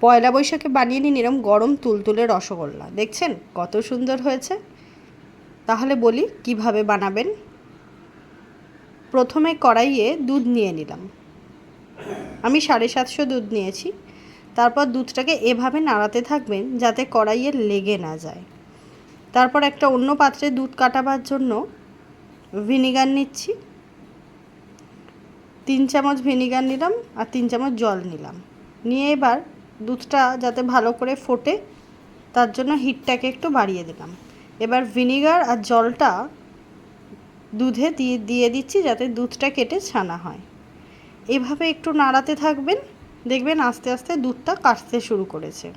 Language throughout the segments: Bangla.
পয়লা বৈশাখে বানিয়ে নিন এরম গরম তুলতুলে রসগোল্লা। দেখছেন কত সুন্দর হয়েছে? তাহলে বলি কীভাবে বানাবেন? প্রথমে কড়াইয়ে দুধ নিয়ে নিলাম। আমি সাড়ে সাতশো দুধ নিয়েছি। তারপর দুধটাকে এভাবে নাড়াতে থাকবেন যাতে কড়াইয়ে লেগে না যায়। তারপর একটা অন্য পাত্রে দুধ কাটাবার জন্য ভিনিগার নিচ্ছি। তিন চামচ ভিনিগার নিলাম আর তিন চামচ জল নিলাম। নিয়ে এবার দুধটা যাতে ভালো করে ফোটে, তার জন্য হিটটাকে একটু বাড়িয়ে দিলাম। এবার ভিনিগার আর জলটা দুধে দিয়ে দিয়ে দিচ্ছি যাতে দুধটা কেটে ছানা হয়। এভাবে একটু নাড়াতে থাকবেন, দেখবেন আস্তে আস্তে দুধটা কাটতে শুরু করেছে।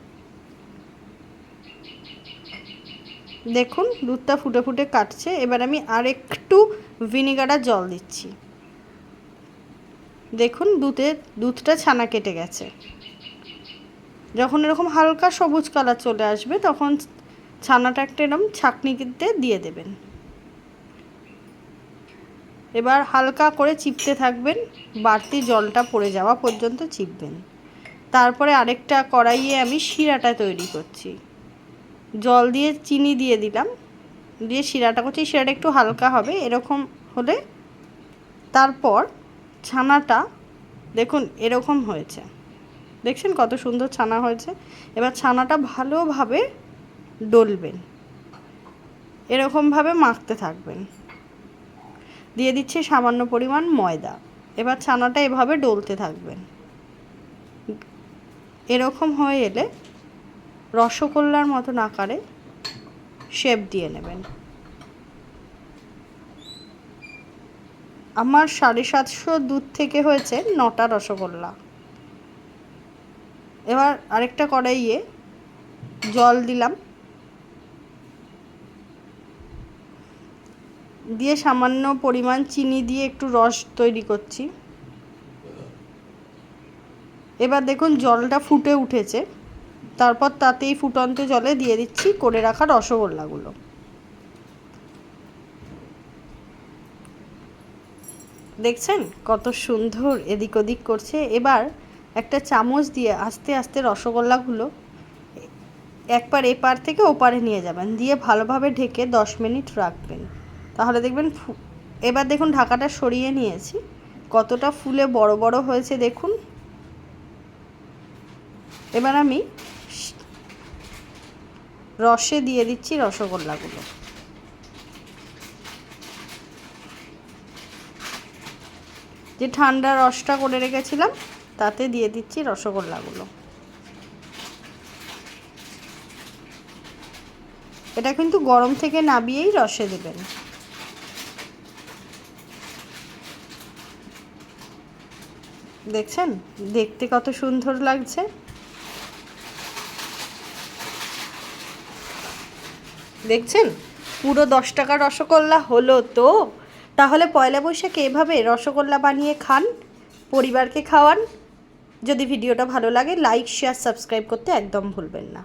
দেখুন, দুধটা ফুটে ফুটে কাটছে। এবার আমি আর একটু ভিনিগার জল দিচ্ছি। দেখুন দুধের দুধটা ছানা কেটে গেছে। যখন এরকম হালকা সবুজ কালার চলে আসবে, তখন ছানাটা একটা এরকম ছাঁকনিতে দিয়ে দেবেন। এবার হালকা করে চিপতে থাকবেন, বাড়তি জলটা পড়ে যাওয়া পর্যন্ত চিপবেন। তারপরে আরেকটা কড়াইয়ে আমি শিরাটা তৈরি করছি। জল দিয়ে চিনি দিয়ে দিলাম, দিয়ে শিরাটা করছি শিরাটা একটু হালকা হবে, এরকম হলে তারপর ছানাটা দেখুন এরকম হয়েছে। দেখছেন কত সুন্দর ছানা হয়েছে? এবার ছানাটা ভালোভাবে ডলবেন। এরকমভাবে মাখতে থাকবেন। দিয়ে দিচ্ছে সামান্য পরিমাণ ময়দা। এবার ছানাটা এভাবে ডলতে থাকবেন। এরকম হয়ে এলে রসগোল্লার মতন আকারে শেপ দিয়ে নেবেন। আমার সাড়ে সাতশো দুধ থেকে হয়েছে নটা রসগোল্লা। এবার আরেকটা কড়াইয়ে জল দিলাম। দিয়ে সামান্য পরিমাণ চিনি দিয়ে একটু রস তৈরি করছি। এবার দেখুন জলটা ফুটে উঠেছে। তারপর তাতেই ফুটন্ত জলে দিয়ে দিচ্ছি করে রাখা রসগোল্লাগুলো। দেখছেন কত সুন্দর এদিক ওদিক করছে। এবার একটা চামচ দিয়ে আস্তে আস্তে রসগোল্লাগুলো একবার এপার থেকে ওপারে নিয়ে যাবেন। দিয়ে ভালোভাবে ঢেকে দশ মিনিট রাখবেন। তাহলে দেখবেন এবার দেখুন ঢাকাটা সরিয়ে নিয়েছি। কতটা ফুলে বড় বড় হয়েছে দেখুন। এবার আমি রসে দিয়ে দিচ্ছি রসগোল্লাগুলো। যে ঠান্ডা রসটা করে রেখেছিলাম তাতে দিয়ে দিচ্ছি রসগোল্লাগুলো। এটা কিন্তু গরম থেকে নাবিয়েই রসে দেবেন। দেখছেন? দেখতে কত সুন্দর লাগছে। দেখছেন? পুরো দশ টাকা রসগোল্লা হলো তো। তাহলে পয়লা বৈশাখে এভাবে রসগোল্লা বানিয়ে খান, পরিবারকে খাওয়ান। যদি ভিডিওটা ভালো লাগে লাইক শেয়ার সাবস্ক্রাইব করতে একদম ভুলবেন না।